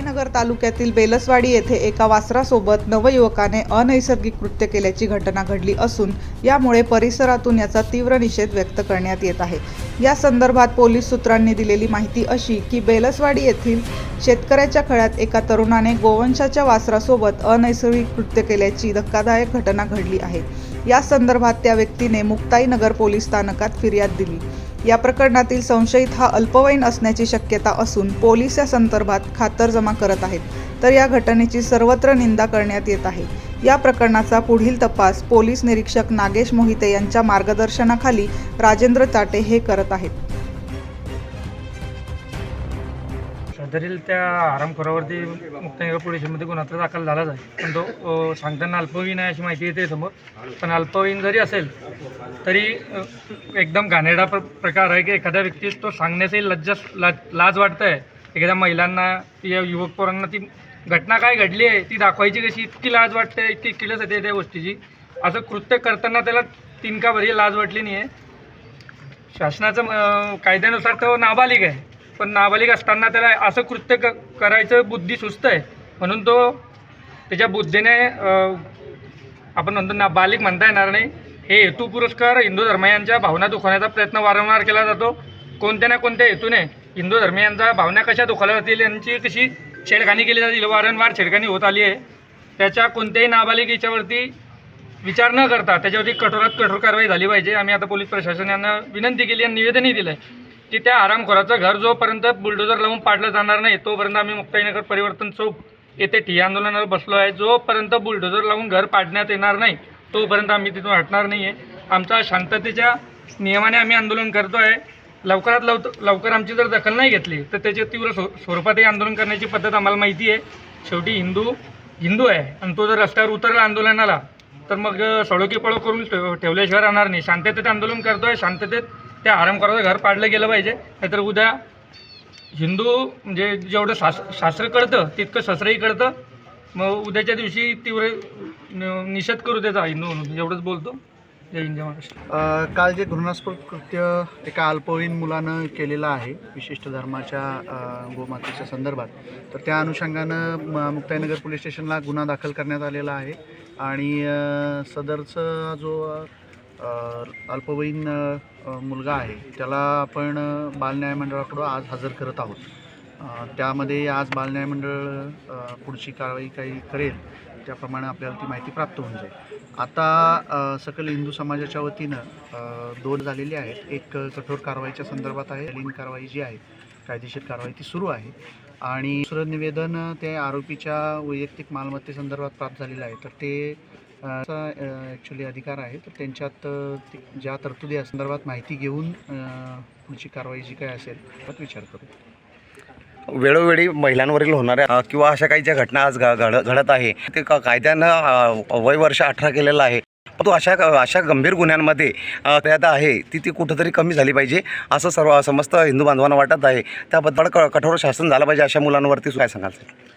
नगर तालुक्यातील बेलसवाडी येथे एका वासरासोबत नवयुवकाने अनैसर्गिक कृत्य केल्याची घटना घडली असून यामुळे परिसरातून याचा तीव्र निषेध व्यक्त करण्यात येत आहे. या संदर्भात पोलीस सूत्रांनी दिलेली माहिती अशी की बेलसवाडी येथील शेतकऱ्याच्या खळ्यात एका तरुणाने गोवंशाच्या वासरासोबत अनैसर्गिक कृत्य केल्याची धक्कादायक घटना घडली आहे. या संदर्भात त्या व्यक्तीने मुक्ताईनगर पोलीस स्थानकात फिर्याद दिली. या प्रकरणातील संशयित हा अल्पवयीन असण्याची शक्यता असून पोलीस या संदर्भात खातरजमा करत आहेत. तर या घटनेची सर्वत्र निंदा करण्यात येत आहे. या प्रकरणाचा पुढील तपास पोलीस निरीक्षक नागेश मोहिते यांच्या मार्गदर्शनाखाली राजेंद्र चाटे हे करत आहेत. धरील त्या आरामखोरावरती मुक्ताईनगर पोलिसमध्ये गुन्हा तर दाखल झालाच आहे. पण तो सांगताना अल्पवयीन आहे अशी माहिती येते समोर. पण अल्पवयीन जरी असेल तरी एकदम घाणेरडा प्र प्रकार आहे की एखाद्या व्यक्तीस तो सांगण्याचाही लज्जा लाज लाज वाटतं आहे एखाद्या महिलांना या युवक पोरांना ती घटना काय घडली आहे ती दाखवायची कशी इतकी लाज वाटते इतकी किलच येते त्या गोष्टीची. असं कृत्य करताना त्याला तीन भरी लाज वाटली नाही आहे शासनाचं कायद्यानुसार तो नाबालिक आहे. पण नाबालिक असताना त्याला असं कृत्य क करायचं बुद्धी सुस्त आहे. म्हणून तो त्याच्या बुद्धीने आपण म्हणतो नाबालिक म्हणता येणार नाही. हे हेतू पुरस्कार हिंदू धर्मियांच्या भावना दुखवण्याचा प्रयत्न वारंवार केला जातो. कोणत्या ना कोणत्या हेतूने हिंदू धर्मियांच्या भावना कशा दुखावल्या जातील यांची कशी छेडखानी केली जातील वारंवार छेडखानी होत आली आहे. त्याच्या कोणत्याही नाबालिक याच्यावरती विचार न करता त्याच्यावरती कठोरात कठोर कारवाई झाली पाहिजे. आम्ही आता पोलीस प्रशासनानं विनंती केली आणि निवेदनही दिलं आहे की त्या आरामखोराचं घर जोपर्यंत बुलडोजर लावून पाडलं जाणार नाही तोपर्यंत आम्ही मुक्ताईनगर परिवर्तन चौक येथे ठिय्या आंदोलनावर बसलो आहे. जोपर्यंत बुलडोजर लावून घर पाडण्यात येणार नाही तोपर्यंत आम्ही तिथून हटणार नाही आहे आमचा शांततेच्या नियमाने आम्ही आंदोलन करतो आहे लवकरात लवकर लवकर आमची जर दखल नाही घेतली तर त्याच्या तीव्र स्व स्वरूपातही आंदोलन करण्याची पद्धत आम्हाला माहिती आहे. शेवटी हिंदू हिंदू आहे आणि तो जर रस्त्यावर उतरला आंदोलनाला तर मग सडोकी पळो करून ठेव ठेवल्याशिवाय राहणार नाही. शांततेत आंदोलन करतो आहे शांततेत त्या आरामखोराचं घर पाडलं गेलं पाहिजे. नाहीतर उद्या हिंदू म्हणजे जेवढं शास शास्त्र कळतं तितकं शस्त्रही कळतं. मग उद्याच्या दिवशी तीव्र निषेध करू त्याचा हिंदू म्हणून. एवढंच बोलतो. जय हिंद जय महाराष्ट्र. काल जे घृणास्पद कृत्य एका अल्पवयीन मुलानं केलेलं आहे विशिष्ट धर्माच्या गोमातेच्या संदर्भात तर त्या अनुषंगानं म- मुक्ताईनगर पोलीस स्टेशनला गुन्हा दाखल करण्यात आलेला आहे. आणि सदरचा जो अल्पवयीन मुलगा आहे. त्याला आपण बालन्याय मंडळाकडं आज हजर करत आहोत. त्यामध्ये आज बालन्याय मंडळ पुढची कारवाई काही करेल त्याप्रमाणे आपल्याला ती माहिती प्राप्त होऊन जाईल. आता सकल हिंदू समाजाच्या वतीनं दोन झालेली आहेत. एक कठोर कारवाईच्या संदर्भात आहे. लीन कारवाई जी आहे कायदेशीर कारवाई ती सुरू आहे. आणि दुसरं निवेदन ते आरोपीच्या वैयक्तिक मालमत्तेसंदर्भात प्राप्त झालेलं आहे. तर ते ॲक्च्युली अधिकार आहे. तर त्यांच्यात ज्या तरतुदी या संदर्भात माहिती घेऊन पुढची कारवाई जी काय असेल त्यात विचार करू. वेळोवेळी महिलांवरील होणाऱ्या किंवा अशा काही ज्या घटना आज घड घडत आहे ते कायद्यानं वय वर्ष अठरा केलेलं आहे. परंतु अशा अशा गंभीर गुन्ह्यांमध्ये अ, त्यात आहे ती ती कुठंतरी कमी झाली पाहिजे असं सर्व समस्त हिंदू बांधवांना वाटत आहे. त्याबद्दल क- कठोर शासन झालं पाहिजे अशा मुलांवरती काय सांगाल? सर